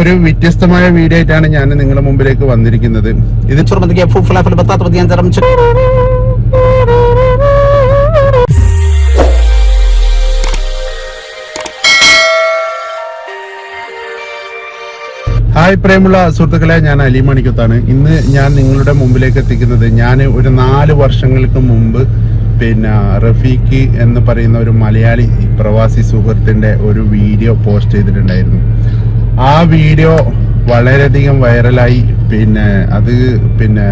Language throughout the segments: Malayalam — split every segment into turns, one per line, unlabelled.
ഒരു വ്യത്യസ്തമായ വീഡിയോ ആയിട്ടാണ് ഞാൻ നിങ്ങളുടെ മുമ്പിലേക്ക് വന്നിരിക്കുന്നത്. ഇത് ഹായ് പ്രേമുള്ള സുഹൃത്തുക്കളെ ഞാൻ അലി മണിക്കത്താണ്. ഇന്ന് ഞാൻ നിങ്ങളുടെ മുമ്പിലേക്ക് എത്തിക്കുന്നത് ഞാൻ ഒരു നാല് വർഷങ്ങൾക്ക് മുമ്പ് പിന്നെ റഫീഖ് എന്ന് പറയുന്ന ഒരു മലയാളി പ്രവാസി സുഹൃത്തിന്റെ ഒരു വീഡിയോ പോസ്റ്റ് ചെയ്തിട്ടുണ്ടായിരുന്നു. ആ വീഡിയോ വളരെയധികം വൈറലായി പിന്നെ അത് പിന്നെ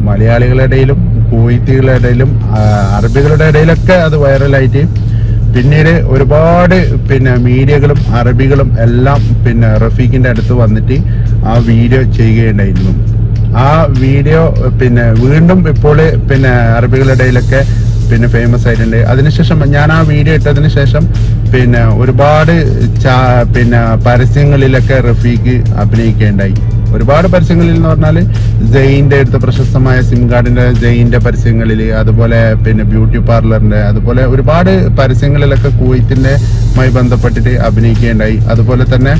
മലയാളികളുടെ ഇടയിലും കുവൈത്തികളുടെ ഇടയിലും അറബികളുടെ ഇടയിലൊക്കെ അത് വൈറലായിട്ട് പിന്നീട് ഒരുപാട് പിന്നെ മീഡിയകളും അറബികളും എല്ലാം പിന്നെ റഫീഖിന്റെ അടുത്ത് വന്നിട്ട് ആ വീഡിയോ ചെയ്യുകയുണ്ടായിരുന്നു. ആ വീഡിയോ പിന്നെ വീണ്ടും ഇപ്പോൾ പിന്നെ അറബികളുടെ ഇടയിലൊക്കെ പിന്നെ ഫേമസ് ആയിട്ടുണ്ട്. അതിനുശേഷം ഞാൻ ആ വീഡിയോ ഇട്ടതിന് ശേഷം പിന്നെ ഒരുപാട് പിന്നെ പരസ്യങ്ങളിലൊക്കെ റഫീഖ് അഭിനയിക്കുകയുണ്ടായി ഒരുപാട് പരസ്യങ്ങളിൽ എന്ന് പറഞ്ഞാൽ ജയിന്റെ അടുത്ത പ്രശസ്തമായ സിം കാർഡിന്റെ ജയിന്റെ പരസ്യങ്ങളിൽ അതുപോലെ പിന്നെ ബ്യൂട്ടി പാർലറിന്റെ അതുപോലെ ഒരുപാട് പരസ്യങ്ങളിലൊക്കെ കുവൈത്തിന്റെ മായി ബന്ധപ്പെട്ടിട്ട് അഭിനയിക്കുകയുണ്ടായി അതുപോലെ തന്നെ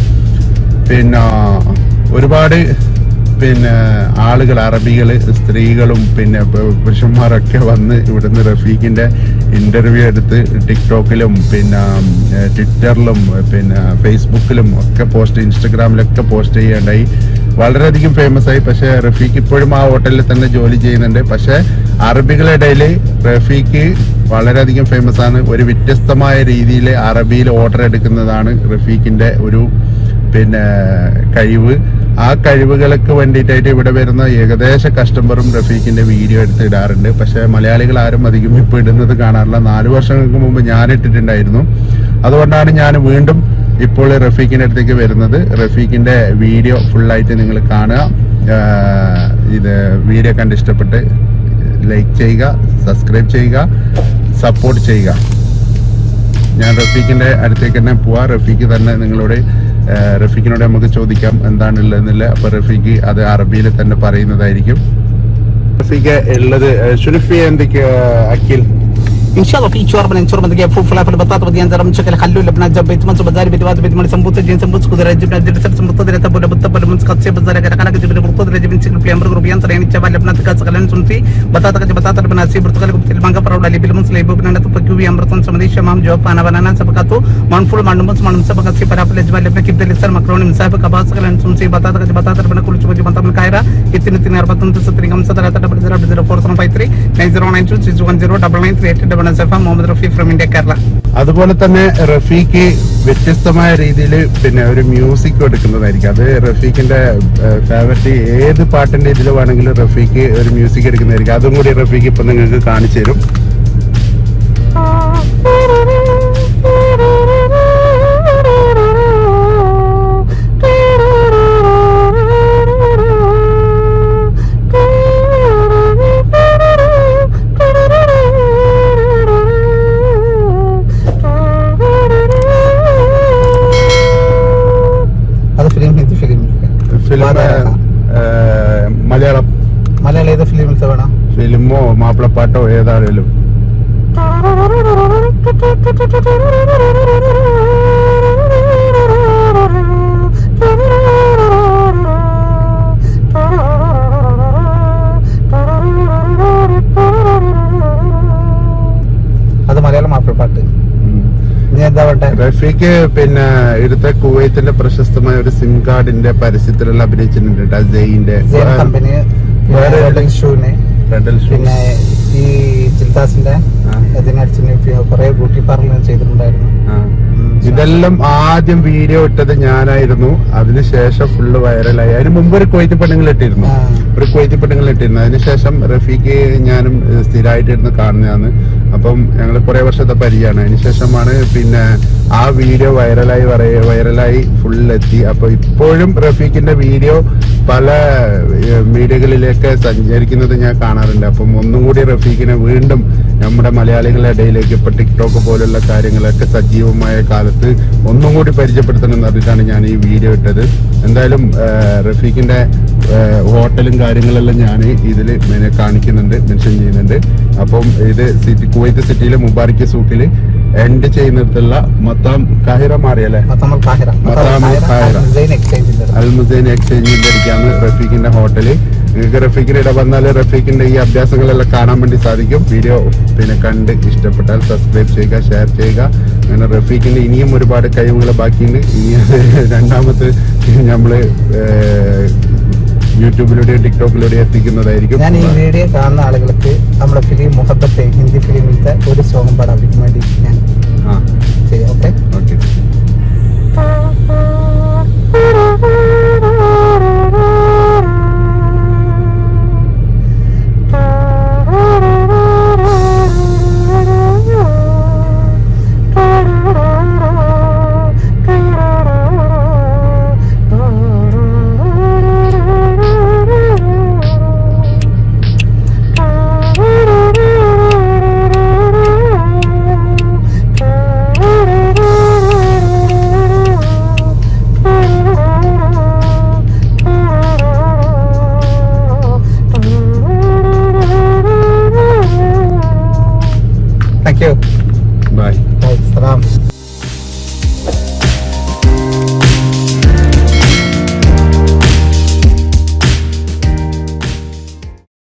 പിന്നെ ഒരുപാട് പിന്നെ ആളുകൾ അറബികൾ സ്ത്രീകളും പിന്നെ പുരുഷന്മാരൊക്കെ വന്ന് ഇവിടുന്ന് റഫീഖിന്റെ ഇന്റർവ്യൂ എടുത്ത് ടിക്ടോക്കിലും പിന്നെ ട്വിറ്ററിലും പിന്നെ ഫേസ്ബുക്കിലും ഒക്കെ പോസ്റ്റ് ഇൻസ്റ്റഗ്രാമിലൊക്കെ പോസ്റ്റ് ചെയ്യേണ്ടായി. വളരെയധികം ഫേമസ് ആയി. പക്ഷെ റഫീഖ് ഇപ്പോഴും ആ ഹോട്ടലിൽ തന്നെ ജോലി ചെയ്യുന്നുണ്ട്. പക്ഷെ അറബികളുടെ ഇടയിൽ റഫീഖ് വളരെയധികം ഫേമസ് ആണ്. ഒരു വ്യത്യസ്തമായ രീതിയിൽ അറബിയിൽ ഓർഡർ എടുക്കുന്നതാണ് റഫീഖിന്റെ ഒരു പിന്നെ കഴിവ്. ആ കഴിവുകൾക്ക് വേണ്ടിയിട്ടായിട്ട് ഇവിടെ വരുന്ന ഏകദേശ കസ്റ്റമറും റഫീഖിന്റെ വീഡിയോ എടുത്ത് ഇടാറുണ്ട്. പക്ഷെ മലയാളികൾ ആരും അധികം ഇപ്പൊ ഇടുന്നത് കാണാറില്ല. നാല് വർഷങ്ങൾക്ക് മുമ്പ് ഞാൻ ഇട്ടിട്ടുണ്ടായിരുന്നു. അതുകൊണ്ടാണ് ഞാൻ വീണ്ടും ഇപ്പോൾ റഫീഖിന്റെ അടുത്തേക്ക് വരുന്നത്. റഫീഖിന്റെ വീഡിയോ ഫുള്ളായിട്ട് നിങ്ങൾ കാണുക. ഇത് വീഡിയോ കണ്ട് ഇഷ്ടപ്പെട്ട് ലൈക്ക് ചെയ്യുക സബ്സ്ക്രൈബ് ചെയ്യുക സപ്പോർട്ട് ചെയ്യുക. ഞാൻ റഫീഖിന്റെ അടുത്തേക്ക് തന്നെ പോവാ. റഫീഖ് തന്നെ നിങ്ങളോട് റഫീഖിനോട് നമുക്ക് ചോദിക്കാം എന്താണ് ഉള്ളതെന്നില്ല അപ്പൊ റഫീഖ് അത് അറബിയിൽ തന്നെ പറയുന്നതായിരിക്കും. റഫീഖ് ഉള്ളത് ഷുരുഫി എന്തൊക്കെയാ അഖിൽ?
ان شاء الله في شوربه لان شوربه تجيب فول فلافل بطاطا بديان زرم شكل خلول بنات جاب بيت منصب بزاري بيت واتي بيت مال سمبوسه جين سمبوسه كدر جبنا دير سب سمبوسه دير تبول بطبل منص قد سيب زاري كذا كذا جبنا برتو دير جبنا شكل بلامبر غرو بيان ترى يعني جبال بنات كذا كلن سنتي بطاطا كذا بطاطا بنا سي برتقال كبت المانجا فراولا لي بيل منص ليبو بنا تو بكيو بي امرتن سمدي شمام جواب انا بنانا سب كاتو مان فول مان منص مان سب كسي فرافل جبال بنا كيب دير سر مكروني مساب كباس كلن سنتي بطاطا كذا بطاطا بنا كل چوبي بنتا من كايرا اتني اتني 41 ستري 50 30 40 43 90 92 61 0 99 38 Muhammad Rafi from India Kerala.
അതുപോലെ തന്നെ റഫീഖ് വ്യത്യസ്തമായ രീതിയിൽ പിന്നെ ഒരു മ്യൂസിക് എടുക്കുന്നതായിരിക്കും. അത് റഫീഖിന്റെ ഫേവററ്റ് ഏത് പാട്ടിന്റെ ഇതിൽ വേണമെങ്കിലും റഫീഖ് ഒരു മ്യൂസിക് എടുക്കുന്നതായിരിക്കും. അതും കൂടി റഫീഖ് ഇപ്പൊ നിങ്ങൾക്ക് കാണിച്ചു തരും. മലയാളം
തവണ വേണം.
ഫിലിമോ മാപ്പിളപ്പാട്ടോ ഏതാണേലും.
അത് മലയാളം മാപ്പിളപ്പാട്ട്
റഫീഖ് പിന്നെ ഇവിടുത്തെ കുവൈത്തിന്റെ പ്രശസ്തമായ ഒരു സിം കാർഡിന്റെ പരസ്യത്തിലുള്ള അഭിനയിച്ചിട്ടുണ്ട് ജയിന്റെ വേറെ ഷൂവിന്
പിന്നെ ഈ ചിൽദാസിന്റെ കുറെ ബ്യൂട്ടി പാർലർ ചെയ്തിട്ടുണ്ടായിരുന്നു.
ഇതെല്ലാം ആദ്യം വീഡിയോ ഇട്ടത് ഞാനായിരുന്നു. അതിനുശേഷം ഫുള്ള് വൈറലായി അതിന് മുമ്പ് ഒരു കൊയ്ത്ത് പെണ്ണുങ്ങൾ ഇട്ടിരുന്നു. ഒരു കൊയ്ത്ത് പെണ്ണുങ്ങൾ ഇട്ടിരുന്നു. അതിനുശേഷം റഫീഖ് ഞാനും സ്ഥിരമായിട്ടിരുന്ന് കാണുന്നതാണ്. അപ്പം ഞങ്ങൾ കുറെ വർഷത്തെ പരിചയമാണ്. അതിനുശേഷമാണ് പിന്നെ ആ വീഡിയോ വൈറലായി വൈറലായി ഫുള്ളെത്തി അപ്പൊ ഇപ്പോഴും റഫീഖിന്റെ വീഡിയോ പല മീഡിയകളിലേക്ക് സഞ്ചരിക്കുന്നത് ഞാൻ കാണാറുണ്ട്. അപ്പം ഒന്നും കൂടി റഫീഖിനെ വീണ്ടും നമ്മുടെ മലയാളികളുടെ ഇടയിലേക്ക് ഇപ്പൊ ടിക്ടോക്ക് പോലുള്ള കാര്യങ്ങളൊക്കെ സജീവമായ കാലത്ത് ഒന്നും കൂടി പരിചയപ്പെടുത്തണം എന്ന് പറഞ്ഞിട്ടാണ് ഞാൻ ഈ വീഡിയോ ഇട്ടത്. എന്തായാലും റഫീഖിന്റെ ഹോട്ടലും കാര്യങ്ങളെല്ലാം ഞാൻ ഇതിൽ കാണിക്കുന്നുണ്ട് മെൻഷൻ ചെയ്യുന്നുണ്ട്. അപ്പം ഇത് സിറ്റി കുവൈത്ത് സിറ്റിയിലെ മുബാറിക്ക് സൂക്കിൽ എൻഡ് ചെയ്യുന്നിടത്തുള്ള മത്താം കാഹിറ മാറിയല്ലേ? അൽ മുസൈൻ എക്സ്ചേഞ്ചിന്റെ ഇരിക്കാണ് റഫീഖിന്റെ ഹോട്ടൽ നിങ്ങൾക്ക് റഫീഖിന്റെ ഇട വന്നാൽ റഫീഖിന്റെ ഈ അഭ്യാസങ്ങളെല്ലാം കാണാൻ വേണ്ടി സാധിക്കും. വീഡിയോ പിന്നെ കണ്ട് ഇഷ്ടപ്പെട്ടാൽ സബ്സ്ക്രൈബ് ചെയ്യുക ഷെയർ ചെയ്യുക. അങ്ങനെ റഫീഖിന്റെ ഇനിയും ഒരുപാട് കഴിവുകൾ ബാക്കിയുണ്ട്. ഇനി രണ്ടാമത്തെ രണ്ടാമത് നമ്മൾ ഏഹ്, യൂട്യൂബിലൂടെയും ടിക്ടോക്കിലൂടെയോ എത്തിക്കുന്നതായിരിക്കും.
ഞാൻ ഈ വീഡിയോ കാണുന്ന ആളുകൾക്ക് നമ്മുടെ ഫിലിം മുഹബത്തെ ഹിന്ദി ഫിലിമിലത്തെ ഒരു സോങ് പാടാൻ വേണ്ടി ഞാൻ ചെയ്യാം okay. Matheus. Vai.
Vai,
estramos.